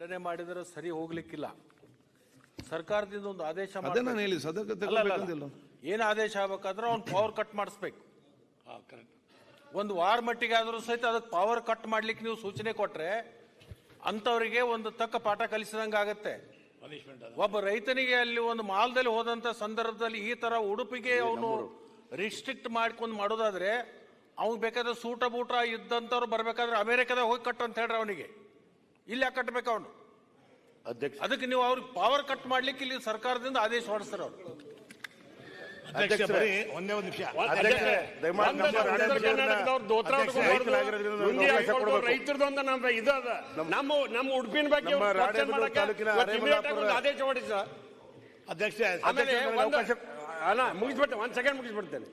ಖಂಡನೆ ಮಾಡಿದರೆ ಸರಿ ಹೋಗ್ಲಿಕ್ಕಿಲ್ಲ. ಸರ್ಕಾರದಿಂದ ಒಂದು ಆದೇಶ ಅದೇ ಮಾಡ್ಬೇಕು. ನಾನು ಹೇಳಿ ಸದಕ್ಕೆ. ಏನ್ ಆದೇಶ ಆಗ್ಬೇಕಾದ್ರೆ ಅವ್ನು ಪವರ್ ಕಟ್ ಮಾಡಿಸ್ಬೇಕು. ಒಂದು ವಾರ ಮಟ್ಟಿಗೆ ಆದರೂ ಸಹಿತ ಅದಕ್ಕೆ ಪವರ್ ಕಟ್ ಮಾಡ್ಲಿಕ್ಕೆ ನೀವು ಸೂಚನೆ ಕೊಟ್ರೆ ಅಂಥವರಿಗೆ ಒಂದು ತಕ್ಕ ಪಾಠ ಕಲಿಸಿದಂಗೆ ಆಗುತ್ತೆ. ಒಬ್ಬ ರೈತನಿಗೆ ಅಲ್ಲಿ ಒಂದು ಮಾಲ್ದಲ್ಲಿ ಹೋದಂಥ ಸಂದರ್ಭದಲ್ಲಿ ಈ ತರ ಉಡುಪಿಗೆ ಅವನು ರಿಸ್ಟ್ರಿಕ್ಟ್ ಮಾಡ್ಕೊಂಡು ಮಾಡೋದಾದ್ರೆ ಅವ್ನು ಬೇಕಾದ್ರೆ ಸೂಟ ಬೂಟ ಇದ್ದಂಥವ್ರು ಬರಬೇಕಾದ್ರೆ ಅಮೆರಿಕದಾಗ ಹೋಗಿ ಕಟ್ಟು ಅಂತ ಹೇಳ್ರಿ ಅವನಿಗೆ. ಇಲ್ಲಿ ಯಾಕೆ ಕಟ್ಟಬೇಕು ಅವನು? ಅಧ್ಯಕ್ಷ ಅದಕ್ಕೆ ನೀವು ಅವ್ರಿಗೆ ಪವರ್ ಕಟ್ ಮಾಡ್ಲಿಕ್ಕೆ ಇಲ್ಲಿ ಸರ್ಕಾರದಿಂದ ಆದೇಶ ಹೊರಡಿಸ್ತಾರೆ ಅವರು. ಅಧ್ಯಕ್ಷ ಬರೀ ಒಂದೇ ಒಂದು ನಿಮಿಷ. ಅಧ್ಯಕ್ಷರೇ, ದಯಮಾಡಿ ನಮ್ಮ ಅಧ್ಯಕ್ಷ, ರೈತರದೊಂದು ನಮ್ಮ ಇದು ಅದ. ನಮ್ಮ ನಮ್ಮ ಉಡುಪಿನ ಬಗ್ಗೆ ನಮ್ಮ ರಾಣೆಬೆನ್ನೂರು ಮಾಡಕ್ಕೆ ತಾಲೂಕಿನ ಆಗಿ ಒಂದು ಆದೇಶ ಹೊರಡಿ ಸರ್ ಅಧ್ಯಕ್ಷ ಆಮೇಲೆ ಒಂದು ಅಲ್ಲ ಮುಗಿಸ್ಬಿಡ್ತೇನೆ ಒಂದ್ ಸೆಕೆಂಡ್ ಮುಗಿಸ್ಬಿಡ್ತೇನೆ.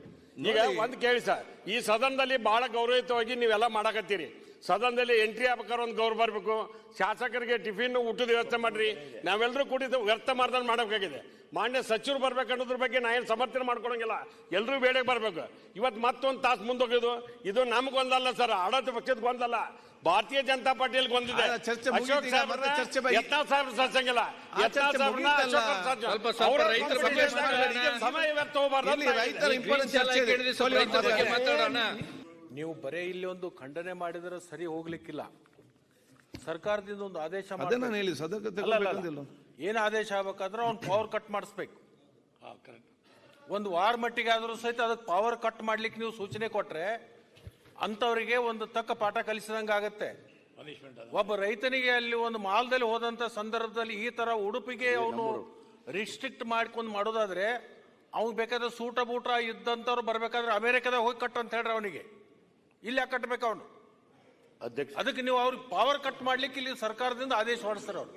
ಈಗ ಒಂದ್ ಕೇಳಿ ಸರ್ ಈ ಸದನದಲ್ಲಿ ಬಹಳ ಗೌರವಯುತವಾಗಿ ನೀವೆಲ್ಲ ಮಾಡಕತ್ತೀರಿ. ಸದನದಲ್ಲಿ ಎಂಟ್ರಿ ಆಗ್ಬೇಕಾದ್ರೆ ಒಂದು ಗೌರವ ಬರಬೇಕು. ಶಾಸಕರಿಗೆ ಟಿಫಿನ್ ಊಟದ ವ್ಯವಸ್ಥೆ ಮಾಡ್ರಿ. ನಾವೆಲ್ಲರೂ ಕೂಡಿದ್ದು ವ್ಯರ್ಥ ಮಾಡ್ದಂಗೆ ಮಾಡಬೇಕಾಗಿದೆ. ಮಾನ್ಯ ಸಚಿವರು ಬರ್ಬೇಕನ್ನೋದ್ರ ಬಗ್ಗೆ ನಾ ಏನು ಸಮರ್ಥನೆ ಮಾಡ್ಕೊಳಂಗಿಲ್ಲ. ಎಲ್ಲರೂ ಬೇಡ ಬರ್ಬೇಕು. ಇವತ್ತು ಮತ್ತೊಂದು ತಾಸು ಮುಂದೋಗಿದ್ದು ಇದು ನಮ್ಗೊಂದಲ್ಲ ಸರ್ ಆಡಳಿತ ಪಕ್ಷದ ಗೊಂದಲ್ಲ ಭಾರತೀಯ ಜನತಾ ಪಾರ್ಟಿಯಲ್ಲಿ ಗೊಂದಿದೆ ಚರ್ಚೆ ಅಶೋಕ್ ಸಾಹೇಬ್ರು ಸತ್ಸಂಗಿಲ್ಲ ಸಾಹೇಬ್ರನ್ನ ಅಶೋಕ್ ಅವ್ರು. ಗೆ ಸಮಯ ವ್ಯರ್ಥ ಹೋಗಬಾರ್ದು ರೈತರ ಬಗ್ಗೆ ಮಾತಾಡೋಣ. ನೀವು ಬರೇ ಇಲ್ಲಿ ಒಂದು ಖಂಡನೆ ಮಾಡಿದರೆ ಸರಿ ಹೋಗ್ಲಿಕ್ಕಿಲ್ಲ. ಸರ್ಕಾರದಿಂದ ಒಂದು ಆದೇಶ ಅದೇ. ನಾನು ಹೇಳಿ ಸದಕ್ಕೆ ಏನ್ ಆದೇಶ ಆಗ್ಬೇಕಾದ್ರೆ ಅವ್ನು ಪವರ್ ಕಟ್ ಮಾಡಿಸ್ಬೇಕು. ಒಂದು ವಾರ ಮಟ್ಟಿಗೆ ಆದರೂ ಸಹಿತ ಅದಕ್ಕೆ ಪವರ್ ಕಟ್ ಮಾಡ್ಲಿಕ್ಕೆ ನೀವು ಸೂಚನೆ ಕೊಟ್ರೆ ಅಂಥವರಿಗೆ ಒಂದು ತಕ್ಕ ಪಾಠ ಕಲಿಸಿದಂಗೆ ಆಗುತ್ತೆ. ಒಬ್ಬ ರೈತನಿಗೆ ಅಲ್ಲಿ ಒಂದು ಮಾಲ್ದಲ್ಲಿ ಹೋದಂತ ಸಂದರ್ಭದಲ್ಲಿ ಈ ತರ ಉಡುಪಿಗೆ ಅವನು ರಿಸ್ಟ್ರಿಕ್ಟ್ ಮಾಡ್ಕೊಂಡು ಮಾಡೋದಾದ್ರೆ ಅವ್ನು ಬೇಕಾದ್ರೆ ಸೂಟ ಬೂಟ ಇದ್ದಂಥವ್ರು ಬರಬೇಕಾದ್ರೆ ಅಮೆರಿಕದಾಗ ಹೋಗಿ ಕಟ್ಟು ಅಂತ ಹೇಳ್ರಿ ಅವನಿಗೆ. ಇಲ್ಲಿ ಕಟ್ಟಬೇಕು ಅವನು. ಅಧ್ಯಕ್ಷ ಅದಕ್ಕೆ ನೀವು ಅವ್ರಿಗೆ ಪವರ್ ಕಟ್ ಮಾಡ್ಲಿಕ್ಕೆ ಇಲ್ಲಿ ಸರ್ಕಾರದಿಂದ ಆದೇಶ ಹೊರಡಿಸ್ತಾರೆ ಅವ್ರು.